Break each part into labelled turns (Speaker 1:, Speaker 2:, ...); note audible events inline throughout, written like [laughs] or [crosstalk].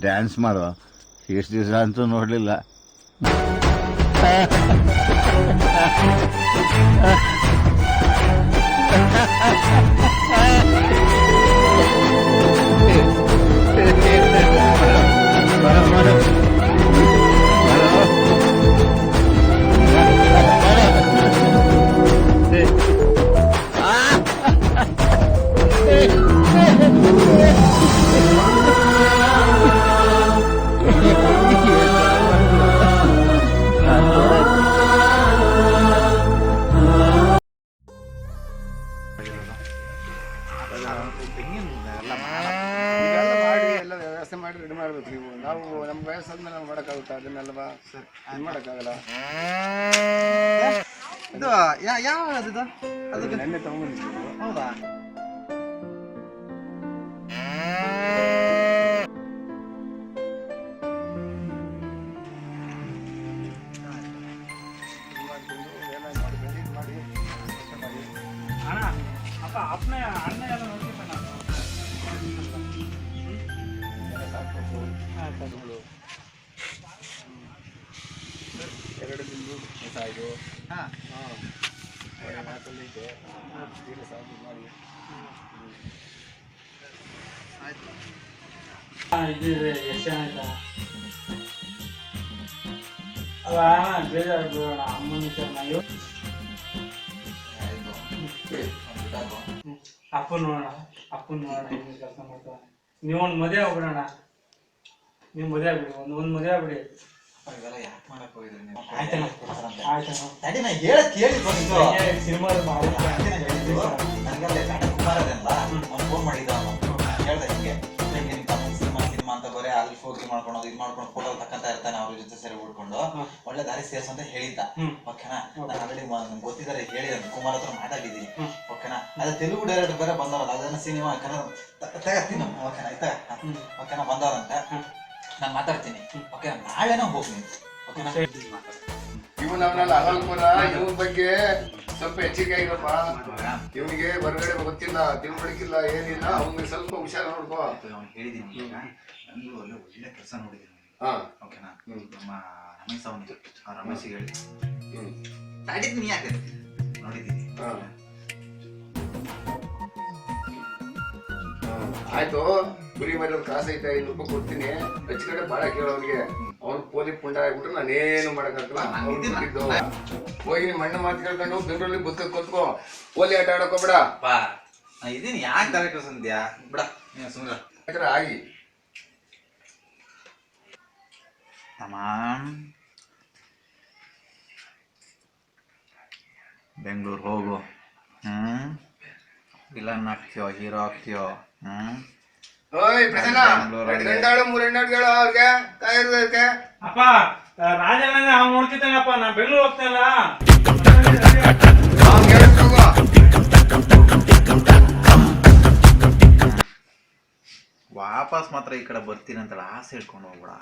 Speaker 1: Dance ಮಾಡೋ ಎಷ್ಟು ದಿವಸ ಅಂತೂ ನೋಡಲಿಲ್ಲ.
Speaker 2: ಇದೆಲ್ಲ [laughs] ಮಾಡ್ಬೇಕು ನೀವು ನಾವು ನಮ್ಮ ವಯಸ್ಸಾದ್ಮೇಲೆ ನಾವು ಮಾಡೋಕ್ಕಾಗುತ್ತಾ? ಅದನ್ನೆಲ್ಲವಾ? ಸರ್ ಮಾಡೋಕ್ಕಾಗಲ್ಲ?
Speaker 3: ಇದು ಯಾ- ಯಾವ ಅದು
Speaker 2: ಅದು ನೆನ್ನೆ ತಗೊಂಡ್ಬಂದಿದ್ದೀವಿ
Speaker 3: ಹೌದಾ?
Speaker 2: ಎರಡು ಬಿಂದು ಸಾಯ್ದು
Speaker 3: ಹಾ.
Speaker 2: ಹಾಂ. ನಾಲ್ಕಲ್ಲಿ ಇದೆ. ಈಗ ಸಾಕು ಮಾಡಿ.
Speaker 4: ಇದಿದೆ ಎಷ್ಟು ಜನ ಆಯ್ತಾ ಅಲ್ಲ ಬೇಜಾರು ಬಿಡೋಣ ಅಮ್ಮನ ನಾವು. ಅಪ್ಪನ ನೋಡೋಣ ಅಪ್ಪನ ನೋಡೋಣ ಹೆಂಗೆ ಕೆಲಸ ಮಾಡ್ತಾನೆ ನೀವು ಒಂದು ಮದುವೆ ಆಗ್ಬಿಡೋಣ. ನೀವು ಮದುವೆ ಆಗ್ಬಿಡಿ ಒಂದು ಒಂದು ಮದುವೆ ಆಗ್ಬಿಡಿ
Speaker 3: ಇವೆಲ್ಲ ಯಾಕೆ ಮಾಡಕ್ ಹೋಗಿದ್ರಿ ನೀವು?
Speaker 4: ಆಯ್ತಣ್ಣ. ಆಯ್ತಣ್ಣ.
Speaker 3: ತಡಿ ನಾ ಹೇಳಕ್ ಕೇಳಿ ಬಂದಿದ್ದು
Speaker 4: ಸಿನಿಮಾ
Speaker 3: ನನಗಲ್ಲೇ ಗಂಡ ಕುಮಾರ್ ಅದಲ್ಲ ಅವ್ನು ಫೋನ್ ಮಾಡಿದ್ದ ಅವನು. ಹೇಳ್ದೆ ಹಿಂಗೆ ನಿಮ್ ತಮ್ಮ ಸಿನಿಮಾ ಸಿನಿಮಾ ಅಂತ ಬರೀ ಅಲ್ಲಿ ಫೋಟೋ ಮಾಡ್ಕೊಂಡು ಇದು ಮಾಡ್ಕೊಂಡು ಫೋಟೋ ತಕ್ಕಂತ ಇರ್ತಾನೆ ಅವ್ರ ಜೊತೆ ಸೇರಿ ಹುಡ್ಕೊಂಡು ಒಳ್ಳೆ ದಾರಿ ಸೇರ್ಸು ಅಂತ ಹೇಳಿದ್ದ. ಓಕೆನಾ? ನಾನು ಆಲ್ರೆಡಿ ಗೊತ್ತಿದ್ದಾರೆ ಹೇಳಿದ ಕುಮಾರ್ ಹತ್ರ ಮಾತಾಡಿದ್ದೀನಿ. ಓಕೆನಾ? ಅದೇ ತೆಲುಗು ಡೈರೆಕ್ಟರ್ ಬೇರೆ ಬಂದವರಲ್ಲ ಅದನ್ನ ಸಿನಿಮಾ ಕನ್ನಡ ತಗತ್ತೀನಿ ಓಕೆನಾ? ಆಯ್ತಾ ಓಕೆನಾ? ಬಂದವ್ರಂತ. ನಾನು ಮಾತಾಡ್ತೀನಿ. ಓಕೆ ನಾಳೆನೋ ಹೋಗ್ತೀನಿ ಓಕೆನಾ
Speaker 2: ಇವನ್ ಅವನಲ್ಲ ಅಗಲ್ಪುರ ಇವನ್ ಬಗ್ಗೆ ಸ್ವಲ್ಪ ಎಚ್ಚರಿಕೆ ಆಗಿರಪ್ಪ. ಇವನಿಗೆ ಹೊರಗಡೆ ಗೊತ್ತಿಲ್ಲ ತಿಳುವಳಿಕಿಲ್ಲ ಏನಿಲ್ಲ. ಅವ್ನಿಗೆ ಸ್ವಲ್ಪ ಹುಷಾರು ನೋಡ್ಕೋ.
Speaker 3: ಅವ್ನು ಹೇಳಿದ್ದೀನಿ ಈಗ. ಬೆಂಗಳೂರಲ್ಲಿ ಒಳ್ಳೆ ಕೆಲಸ ನೋಡಿದ್ದೀನಿ
Speaker 2: ಹಾ.
Speaker 3: ಓಕೆನಾ. ನಮ್ಮ ರಮೇಶ್ ಅವನಿಗೆ ಆ ರಮೇಶಿಗೆ ಹೇಳಿ.
Speaker 2: ಹ್ಮ್.
Speaker 3: ತಡಿದ್ದೀನಿ ಯಾಕೆ ನೋಡಿದ್ದೀನಿ.
Speaker 2: ಹಾ. ಆಯ್ತು ಗುರಿ ಮರಿ ಕಾಸು ಐತೆ ಐದು ರೂಪಾಯಿ ಕೊಡ್ತೀನಿ. ಹೆಚ್ಚು ಕಡೆ ಬಾಳ ಕೇಳೋ ಅವ್ನಿಗೆ. ಅವ್ನು ಪೋಲಿ ಪುಂಡ ಆಗ್ಬಿಟ್ರೆ ನಾನೇನು ಮಾಡಕ್ಕಾಗಲ್ಲ ಅವ್ನು. ಹೋಗಿ ನಿಮ್ಮ ಮಣ್ಣು ಮಾತು ಕೇಳ್ಕೊಂಡು ಬೆಂಗಳೂರಲ್ಲಿ ಬದುಕ ಕೊತ್ಕೋ. ಪೋಲಿ ಆಟ ಆಡೋಕೋಬೇಡ
Speaker 3: ಅಪ್ಪ ನಾ ಇದೀನಿ ಯಾಕೆ ತಲೆ ಸಂಧ್ಯಾ ಬಿಡ ನೀನು ಸುಮ್ಮನೆ
Speaker 2: ಯಾಕಂದ್ರೆ ಆಗಿ.
Speaker 3: ತಮಾಮ್. ಬೆಂಗಳೂರು ಹೋಗು. ಹ್ಮ್? ವಿಲನ್ ಆಗ್ತೀಯೋ ಹೀರೋ ಆಗ್ತೀಯೋ?
Speaker 2: ಓಯ್ ಪ್ರಸನ್ನ. ಎರಡು ಗಂಟಾಳು ಮೂರು ಹೆಣ್ಣು ಹೇಳೋ ಅವ್ರಿಗೆ. ಕಾಯಿರೋದಕ್ಕೆ
Speaker 4: ಅಪ್ಪ ರಾಜಣ್ಣ ಅವ್ನು ನೋಡ್ತಿದ್ದಾನಪ್ಪ ನಾ ಬೆಂಗಳೂರು ಹೋಗ್ತಾನಲ್ಲ.
Speaker 3: ವಾಪಸ್ ಮಾತ್ರ ಈ ಕಡೆ ಬರ್ತೀನಿ ಅಂತ ಆಸೆ ಹಿಡ್ಕೊಂಡು ಹೋಗ್ಬಿಡ.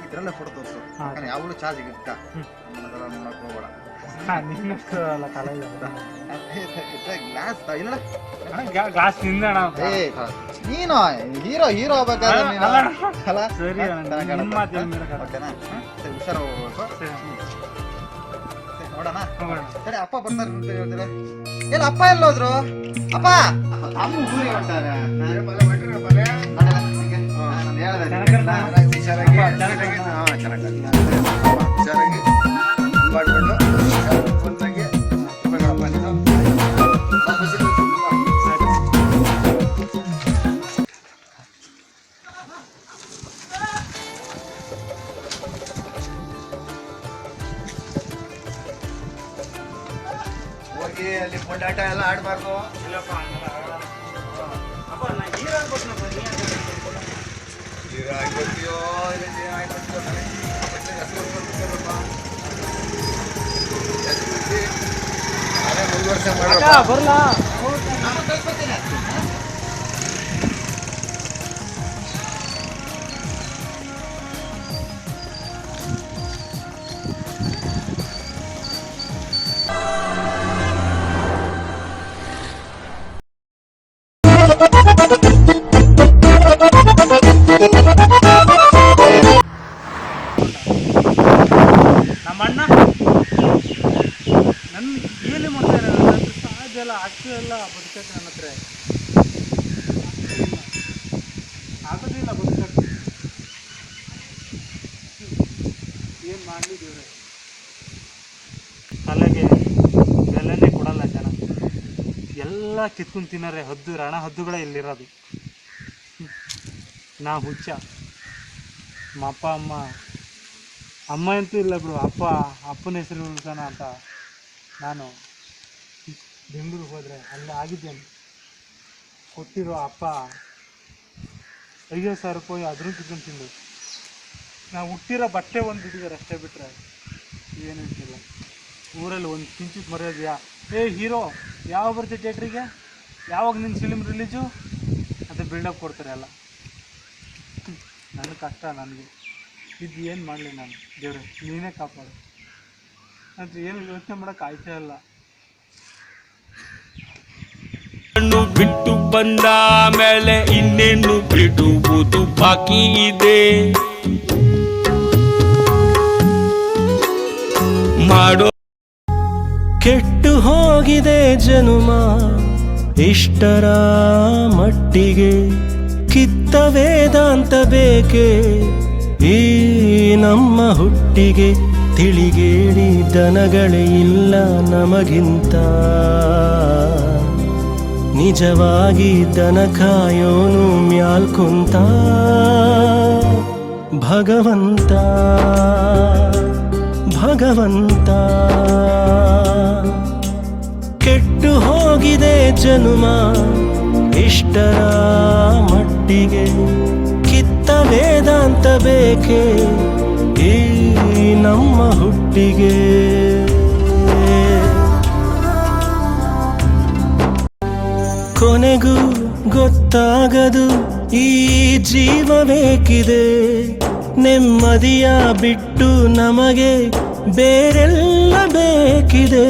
Speaker 3: ಇದ್ರಲ್ಲೇ ಫೋಟೋ ತೋರಿಸು ಯಾವಾಗಲೂ ಚಾರ್ಜ್ ಇರುತ್ತಾ ಅದೆಲ್ಲ ನೋಡಕ್ ಹೋಗ್ಬೇಡ
Speaker 4: ನಿನ್ನಷ್ಟು ಅಲ್ಲ ಕಲೆ
Speaker 3: ಗ್ಲಾಸ್ ಇಲ್ಲ
Speaker 4: ಗ್ಲಾಸ್ ನಿಂದಣ
Speaker 3: ನೀನು ಹೀರೋ ಹೀರೋ ಆಗ್ಬೇಕಾದ್ರೆ ನೀನು
Speaker 4: ಅಲ್ಲ. ಸರಿ
Speaker 3: ಕಾಣುತ್ತೆ. ಓಕೆನಾ ಹುಷಾರು ಹೋಗ್ಬೇಕು ನೋಡೋಣ. ಸರಿ ಅಪ್ಪ ಬರ್ತಾರೆ ಅಂತ ಹೇಳ್ತಾರೆ. ಎಲ್ಲ ಅಪ್ಪ ಎಲ್ಲೋದ್ರು? ಅಪ್ಪ! ಅಮ್ಮ ಊರಿಗೆ ಹೊಂಟಾರೆ ಹೇಳ್ದೆ
Speaker 4: ಚೆನ್ನಾಗಿ
Speaker 2: ಹುಷಾರಾಗಿ. ಮಾಡ್ಕೊಂಡು ಹೋಗಿ ಅಲ್ಲಿ ಪುಂಡಾಟ ಎಲ್ಲ ಆಡ್ಬಾರ್ದು
Speaker 4: ಹೀರೋ
Speaker 2: ಆಗ್ಬಿಡ್ತೀಯೋ ಆಗ್ಬಿಡ್ತೀಯೋ ಅದೇ ಮುಂದುವರ್ಸ ಮಾಡಪ್ಪ
Speaker 4: ಬರ್ಲಾ? ಏನು ಮಾಡಲಿ ದೇವ್ರೆ ತಲೆಗೆ ಕೊಡಲ್ಲ ಜನ. ಎಲ್ಲ ಕಿತ್ಕೊಂಡು ತಿನ್ನಾರೆ ಹದ್ದು, ರಣ ಹದ್ದುಗಳೇ ಇಲ್ಲಿರೋದು. ನಾ ಹುಚ್ಚ. ನಮ್ಮ ಅಪ್ಪ, ಅಮ್ಮ. ಅಮ್ಮ ಅಂತೂ ಇಲ್ಲ ಬಿಡು ಅಪ್ಪ, ಅಪ್ಪನ ಹೆಸರು ಉಳ್ತಾನ ಅಂತ ನಾನು ಬೆಂಗಳೂರಿಗೆ ಹೋದರೆ ಅಲ್ಲಿ ಆಗಿದ್ದೇನೆ. ಕೊಟ್ಟಿರೋ ಅಪ್ಪ ಐವತ್ತು ಸಾವಿರ ರೂಪಾಯಿ ಅದ್ರೂ ಕಿತ್ಕೊಂಡು ತಿಂದು. ನಾವು ಹುಟ್ಟಿರೋ ಬಟ್ಟೆ ಒಂದು ಬಿಟ್ಟಿದ್ದಾರೆ ಅಷ್ಟೇ ಬಿಟ್ಟರೆ ಏನೂ ಇಲ್ಲ ಊರಲ್ಲಿ ಒಂದು ಕಿಂಚಿತ್ ಮರ್ಯಾದೆಯಾ? ಏ ಹೀರೋ ಯಾವಾಗ ಬರ್ತೀವಿ ಥಿಯೇಟ್ರಿಗೆ? ಯಾವಾಗ ನಿನ್ನ ಫಿಲಿಮ್ ರಿಲೀಜು ಅದು ಬಿಲ್ಡಪ್ ಕೊಡ್ತಾರೆ ಎಲ್ಲ. ನನ್ನ ಕಷ್ಟ ನನಗೆ. ಇದು ಏನು ಮಾಡಲಿ ನಾನು? ದೇವ್ರೆ, ನೀನೇ ಕಾಪಾಡು. ಅಂತ ಏನು ಯೋಚನೆ ಮಾಡೋಕೆ ಆಯ್ತಾ ಇಲ್ಲ.
Speaker 5: ಬಿಟ್ಟು ಬಂದ ಮೇಲೆ ಇನ್ನೇನು ಬಿಡುವುದು ಬಾಕಿ ಇದೆ? ಮಾಡೋ. ಕೆಟ್ಟು ಹೋಗಿದೆ ಜನುಮ, ಇಷ್ಟರ ಮಟ್ಟಿಗೆ ಕಿತ್ತ ವೇದಾಂತ ಬೇಕೆ? ಈ ನಮ್ಮ ಹುಟ್ಟಿಗೆ ತಿಳಿಗೇಡಿ ದನಗಳೇ ಇಲ್ಲ ನಮಗಿಂತ. ನಿಜವಾಗಿ ದನ ಕಾಯೋನು ಮ್ಯಾಲ್ಕುಂತ. ಭಗವಂತ. ಭಗವಂತ. ಕೆಟ್ಟು ಹೋಗಿದೆ ಜನುಮ, ಇಷ್ಟರ ಮಟ್ಟಿಗೆ ಕಿತ್ತ ವೇದಾಂತ ಬೇಕೆ ಈ ನಮ್ಮ ಹುಟ್ಟಿಗೆ? ಕೊನೆಗೂ ಗೊತ್ತಾಗದು ಈ ಜೀವ ಬೇಕಿದೆ. ನೆಮ್ಮದಿಯ ಬಿಟ್ಟು ನಮಗೆ ಬೇರೆಲ್ಲ ಬೇಕಿದೆ.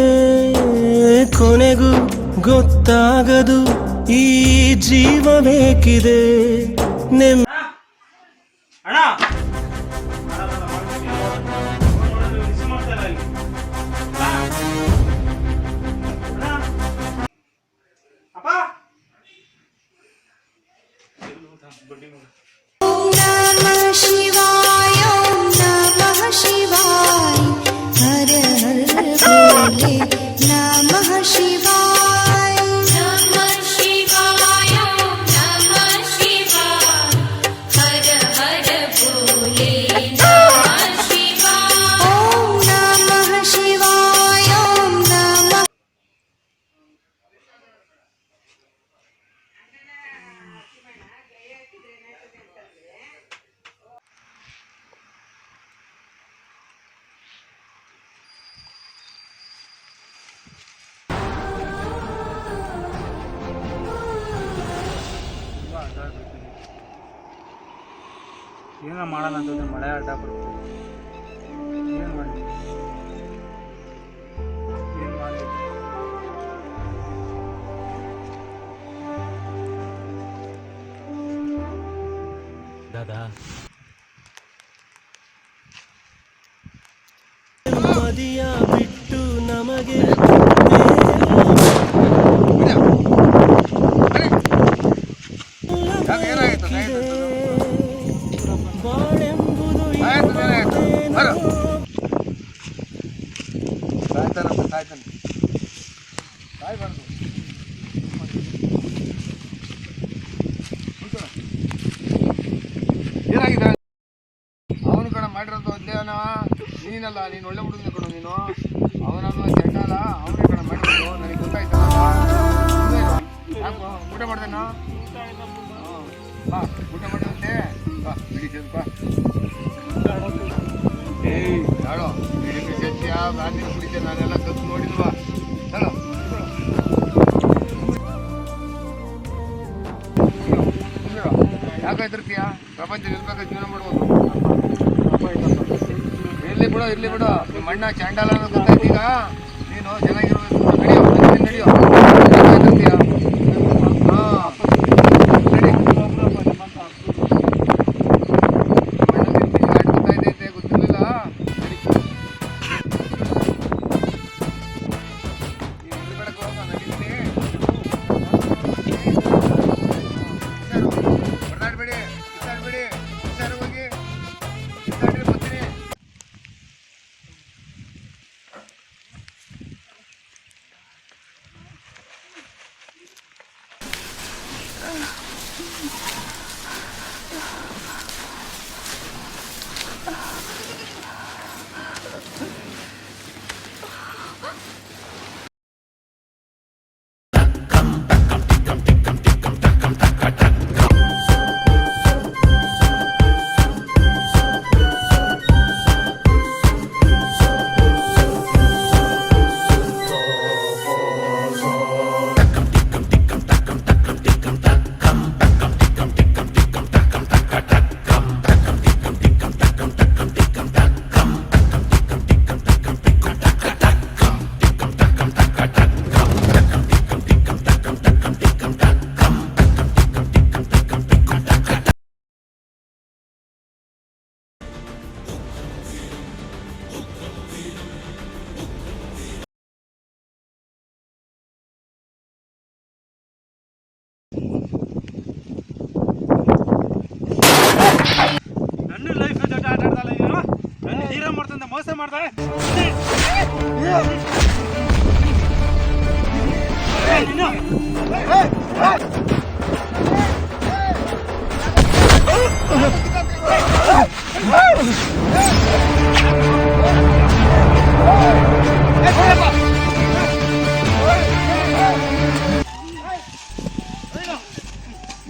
Speaker 5: ಕೊನೆಗೂ ಗೊತ್ತಾಗದು ಈ ಜೀವ ಬೇಕಿದೆ. ನೆಮ್ಮ
Speaker 4: ಅಣ್ಣ ಏನೋ ಮಾಡೋಣ ಅಂತಂದ್ರೆ ಮಳೆ ಅಡ್ಡ ಬರುತ್ತೆ ಏನು ಮಾಡಿ? ಏನು
Speaker 5: ಬಿಟ್ಟು ನಮಗೆ
Speaker 2: ಮಾಡಿರೋದು ಅಧ್ಯಯನ. ನೀನಲ್ಲ ನೀನು ಒಳ್ಳೆ ಹುಡುಗ ಕೊಡು ನೀನು. ಅವನನ್ನು ಚಂಡಾಲ ಅವನೇ ಕಣ ಮಾಡಿರೋದು ನನಗೆ ಗೊತ್ತಾಯ್ತಲ್ಲ ಯಾಕೋ ಊಟ ಮಾಡ್ದೇನೋ? ಬಾ ಊಟ ಮಾಡಿದಂತೆ ಬಾ ಬಿಡಿ ಸೇರ್ಕೊ, ಬಾ. ಏಯ್ ಹೇಳೋ ನಿನಗೆ ಸತ್ಯ ಗಾಂಧಿ ಕುಡಿತೆ ನಾನೆಲ್ಲ ಕತ್ತು ನೋಡಿಲ್ವಾ? ಹೇಳೋ ಯಾಕೆ ಹೆದರ್ತೀಯ? ಪ್ರಪಂಚ ನಿಲ್ಬೇಕಾದ್ರೆ ಜೀವನ ಮಾಡ್ಬೋದು. ಇರ್ಲಿ ಬಿಡು ಇರ್ಲಿ ಬಿಡು. ನಿಮ್ಮ ಅಣ್ಣ ಚಾಂಡಾಲ ಅನ್ನೋದು ಗೊತ್ತಾಯ್ತು ನೀನು ಚೆನ್ನಾಗಿರ್ಬೇಕು. ನಡೆಯೋ ನಡೆಯೋ
Speaker 4: ಮಾಡ್ತಾರೆ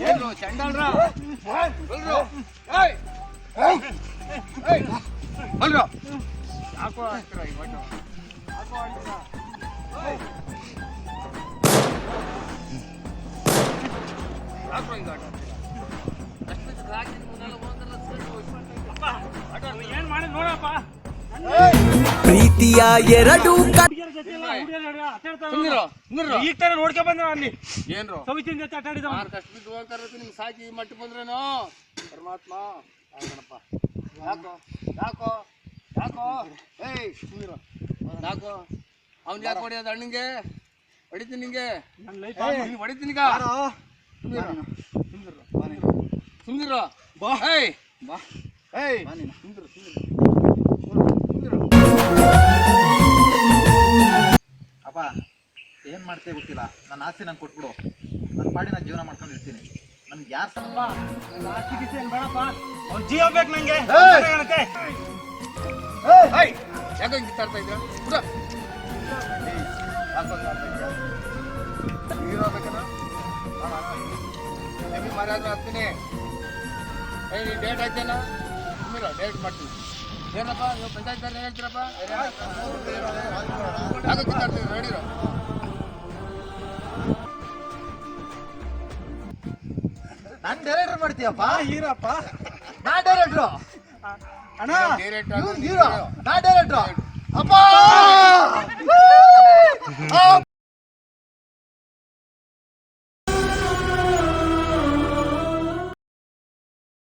Speaker 2: ಏನು ಚಂಡಾಲ್ರ ಬಲ್ರು ಏಯ್ ಏಯ್ ಏಯ್ ಬಲ್ರು ಈ ಆಡ್ತೀರ ಹಿಂಗ್ ಆಟ ಹಾಕಿ. ಆಟ ಆಡ್ತೀರ?
Speaker 4: ಏನ್ ಮಾಡಿ ನೋಡಪ್ಪ
Speaker 5: ಪ್ರೀತಿಯ ಎರಡು.
Speaker 4: ಈಗ ನೋಡ್ಕೊ ಬಂದ ಅಲ್ಲಿ?
Speaker 2: ಏನ್ರು?
Speaker 4: ಸವಿತಿನ ಜೊತೆ ಆಟ ಆಡಿದ
Speaker 2: ಕಷ್ಟ ಬಿದ್ದು ಹೋಗ್ತಾ ನಿಮ್ಗೆ ಸಾಕಿ ಈ ಮಟ್ಟ ಬಂದ್ರೇನು? ಪರಮಾತ್ಮ ಆಗಣಪ್ಪ ಯಾಕೋ? ಯಾಕೋ? ಯಾಕೋ? ಏಯ್. ಯಾಕೋ? ಅವ್ನು ಯಾಕೆ ಹೊಡೆಯೋದು ಅಣ್ಣಂಗೆ? ಹೊಡಿತೀನಿ ನಿಂಗೆ. ಹೊಡಿತೀನಿ. ಸುಮ್ನಿರು. ಬಾ ಹೇ ಬಾ ಏಯ್.
Speaker 3: ಅಪ್ಪ ಏನ್ ಮಾಡ್ತೇ ಗೊತ್ತಿಲ್ಲ. ನನ್ನ ಆಸ್ತಿ ನಂಗೆ ಕೊಟ್ಬಿಡು. ನನ್ನ ಪಾಡಿ ನಾನು ಜೀವನ ಮಾಡ್ಕೊಂಡಿರ್ತೀನಿ. ನನ್ಗೆ ಯಾರು
Speaker 4: ಬೇಡಪ್ಪ? ಅವ್ನ್ ಜೀವ ಬೇಕು ನಂಗೆ.
Speaker 2: ಏಯ್! ಯಾಕೋ ಹಿಂಗೆ ಕಿತ್ತಾಡ್ತಾ ಮರ್ಯಾದೆ ಹಾಕ್ತೀನಿ. ಏಯ್ ನೀನು ಡೇಟ್ ಹಾಕ್ತೇನ ಸುಮ್ಮನೆ ಡೇಟ್ ಮಾಡ್ತೀನಿ. ಏನಪ್ಪ ನೀವು ಪಂಚಾಯತ್ ಹೇಳ್ತೀರಪ್ಪ? ಯಾಕೆ ಕಿತ್ತಾಡ್ತೀವಿ ನೋಡಿರೋ.
Speaker 3: ನನ್ ಡೈರೆಕ್ಟರ್ ಮಾಡ್ತೀಯಪ್ಪ?
Speaker 4: ಹೀರಪ್ಪ.
Speaker 3: ನಾ ಡೈರೆಕ್ಟ್ರು
Speaker 2: ಅಣ್ಣ.
Speaker 3: ಇವ್ನು ಹೀರೋ. ನಾ ಡೈರೆಕ್ಟ್ರು ಅಪ್ಪ!